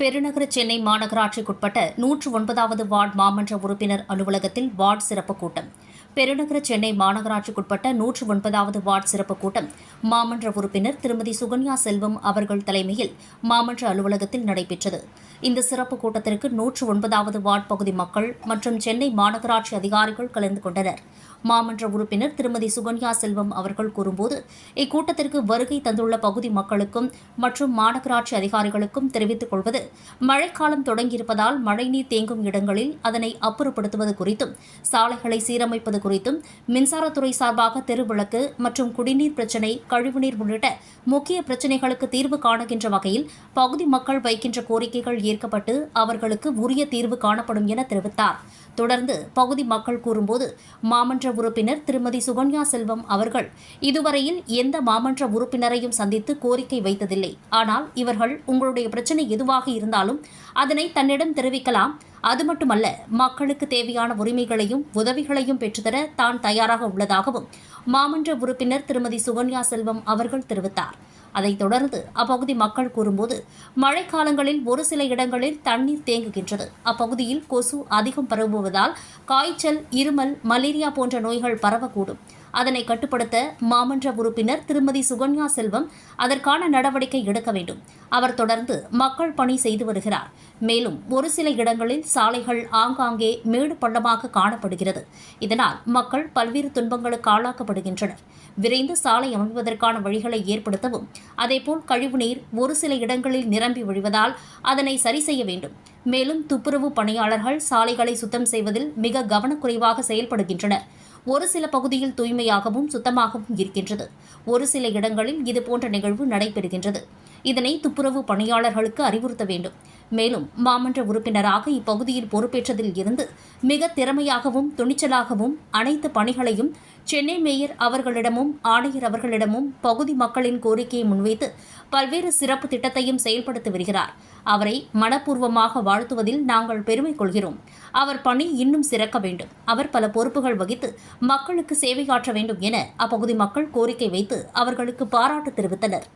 பெருநகர சென்னை மாநகராட்சிக்குட்பட்ட நூற்று ஒன்பதாவது வார்டு மாமன்ற உறுப்பினர் அலுவலகத்தில் வார்டு சிறப்பு கூட்டம். பெருநகர சென்னை மாநகராட்சிக்குட்பட்ட நூற்று ஒன்பதாவது வார்டு சிறப்பு கூட்டம். மாமன்ற உறுப்பினர் திருமதி சுகன்யா செல்வம் அவர்கள் தலைமையில் மாமன்ற அலுவலகத்தில் நடைபெற்றது. இந்த சிறப்பு கூட்டத்திற்கு நூற்று ஒன்பதாவது வார்டு பகுதி மக்கள் மற்றும் சென்னை மாநகராட்சி அதிகாரிகள் கலந்து கொண்டனர். மாமன்ற உறுப்பினர் திருமதி சுகன்யா செல்வம் அவர்கள் கூறும்போது இக்கூட்டத்திற்கு வருகை தந்துள்ள பகுதி மக்களுக்கும் மற்றும் மாநகராட்சி அதிகாரிகளுக்கும் தெரிவித்துக் கொள்வது மழைக்காலம் தொடங்கியிருப்பதால் மழைநீர் தேங்கும் இடங்களில் அதனை அப்புறப்படுத்துவது குறித்தும் சாலைகளை சீரமைப்பது குறித்தும் மின்சாரத்துறை சார்பாக தெருவிளக்கு மற்றும் குடிநீர் பிரச்சினை கழிவுநீர் உள்ளிட்ட முக்கிய பிரச்சினைகளுக்கு தீர்வு காணுகின்ற வகையில் பகுதி மக்கள் வைக்கின்ற கோரிக்கைகள் ஏற்கப்பட்டு அவர்களுக்கு உரிய தீர்வு காணப்படும் என தெரிவித்தார். தொடர்ந்து பகுதி மக்கள் கூறும்போது மாமன்ற உறுப்பினர் திருமதி சுகன்யா செல்வம் அவர்கள் இதுவரையில் எந்த மாமன்ற உறுப்பினரையும் சந்தித்து கோரிக்கை வைத்ததில்லை. ஆனால் இவர்கள் உங்களுடைய பிரச்சனை எதுவாக இருந்தாலும் அதனை தன்னிடம் தெரிவிக்கலாம். அது மட்டுமல்ல மக்களுக்கு தேவையான உரிமைகளையும் உதவிகளையும் பெற்றுத்தர தான் தயாராக உள்ளதாகவும் மாமன்ற உறுப்பினர் திருமதி சுகன்யா செல்வம் அவர்கள் தெரிவித்தார். அதைத் தொடர்ந்து அப்பகுதி மக்கள் கூறும்போது மழைக்காலங்களில் ஒரு சில இடங்களில் தண்ணீர் தேங்குகின்றது. அப்பகுதியில் கொசு அதிகம் பரவுவதால் காய்ச்சல் இருமல் மலேரியா போன்ற நோய்கள் பரவக்கூடும். அதனை கட்டுப்படுத்த மாமன்ற உறுப்பினர் திருமதி சுகன்யா செல்வம் அதற்கான நடவடிக்கை எடுக்க வேண்டும். அவர் தொடர்ந்து மக்கள் பணி செய்து வருகிறார். மேலும் ஒரு சில இடங்களில் சாலைகள் ஆங்காங்கே மேடு பள்ளமாக காணப்படுகிறது. இதனால் மக்கள் பல்வேறு துன்பங்களுக்கு ஆளாக்கப்படுகின்றனர். விரைந்து சாலை அமைப்பதற்கான வழிகளை ஏற்படுத்தவும் அதேபோல் கழிவுநீர் ஒரு சில இடங்களில் நிரம்பி வழிவதால் அதனை சரி செய்ய வேண்டும். மேலும் துப்புரவு பணியாளர்கள் சாலைகளை சுத்தம் செய்வதில் மிக கவனக்குறைவாக செயல்படுகின்றனர். ஒரு சில பகுதியில் தூய்மையாகவும் சுத்தமாகவும் இருக்கின்றது. ஒரு சில இடங்களில் இதுபோன்ற நிகழ்வு நடைபெறுகின்றது. இதனை துப்புரவு பணியாளர்களுக்கு அறிவுறுத்த வேண்டும். மேலும் மாமன்ற உறுப்பினராக இப்பகுதியில் பொறுப்பேற்றதில் இருந்து மிக திறமையாகவும் துணிச்சலாகவும் அனைத்து பணிகளையும் சென்னை மேயர் அவர்களிடமும் ஆணையர் அவர்களிடமும் பகுதி மக்களின் கோரிக்கையை முன்வைத்து பல்வேறு சிறப்பு திட்டத்தையும் செயல்படுத்தி வருகிறார். அவரை மனப்பூர்வமாக வாழ்த்துவதில் நாங்கள் பெருமை கொள்கிறோம். அவர் பணி இன்னும் சிறக்க வேண்டும். அவர் பல பொறுப்புகள் வகித்து மக்களுக்கு சேவையாற்ற வேண்டும் என அப்பகுதி மக்கள் கோரிக்கை வைத்து அவர்களுக்கு பாராட்டு தெரிவித்தனர்.